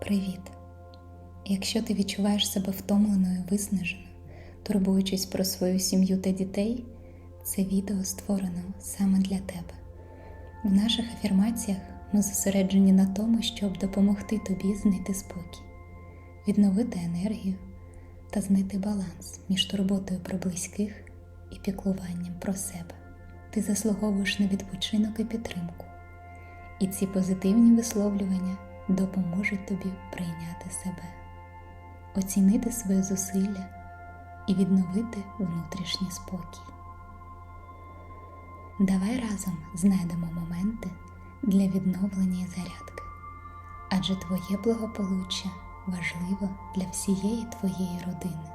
Привіт! Якщо ти відчуваєш себе втомленою, виснаженою, турбуючись про свою сім'ю та дітей, це відео створено саме для тебе. В наших афірмаціях ми зосереджені на тому, щоб допомогти тобі знайти спокій, відновити енергію та знайти баланс між турботою про близьких і піклуванням про себе. Ти заслуговуєш на відпочинок і підтримку. І ці позитивні висловлювання допоможуть тобі прийняти себе, оцінити свої зусилля і відновити внутрішній спокій. Давай разом знайдемо моменти для відновлення і зарядки, адже твоє благополуччя важливо для всієї твоєї родини.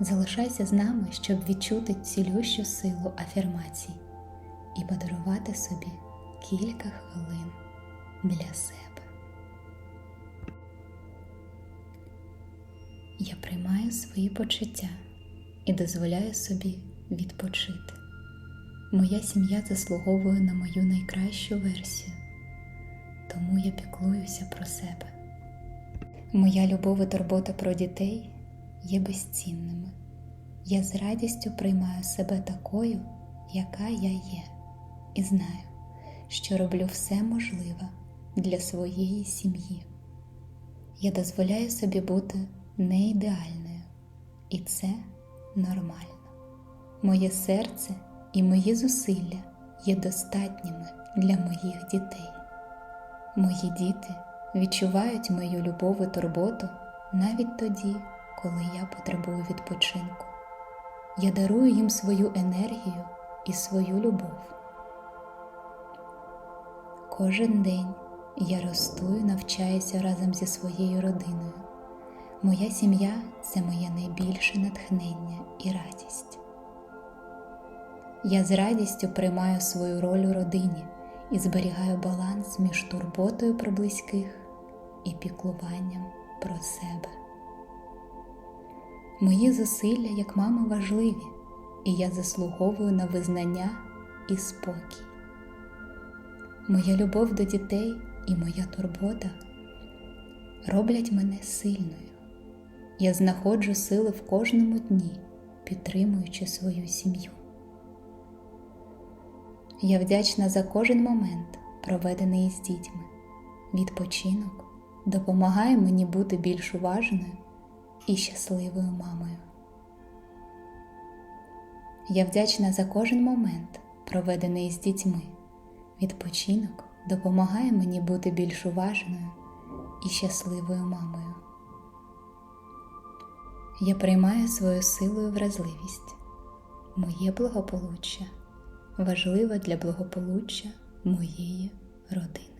Залишайся з нами, щоб відчути цілющу силу афірмацій і подарувати собі кілька хвилин для себе. Приймаю свої почуття і дозволяю собі відпочити. Моя сім'я заслуговує на мою найкращу версію, тому я піклуюся про себе. Моя любов і турбота про дітей є безцінними. Я з радістю приймаю себе такою, яка я є, і знаю, що роблю все можливе для своєї сім'ї. Я дозволяю собі бути не ідеальною, і це нормально. Моє серце і мої зусилля є достатніми для моїх дітей. Мої діти відчувають мою любов і турботу навіть тоді, коли я потребую відпочинку. Я дарую їм свою енергію і свою любов. Кожен день я росту і навчаюся разом зі своєю родиною. Моя сім'я це моє найбільше натхнення і радість. Я з радістю приймаю свою роль у родині і зберігаю баланс між турботою про близьких і піклуванням про себе. Мої зусилля як мами важливі, і я заслуговую на визнання і спокій. Моя любов до дітей і моя турбота роблять мене сильною. Я знаходжу сили в кожному дні, підтримуючи свою сім'ю. Я вдячна за кожен момент, проведений із дітьми. Відпочинок допомагає мені бути більш уважною і щасливою мамою. Я вдячна за кожен момент, проведений з дітьми. Відпочинок допомагає мені бути більш уважною і щасливою мамою. Я приймаю свою силу і вразливість. Моє благополуччя важливе для благополуччя моєї родини.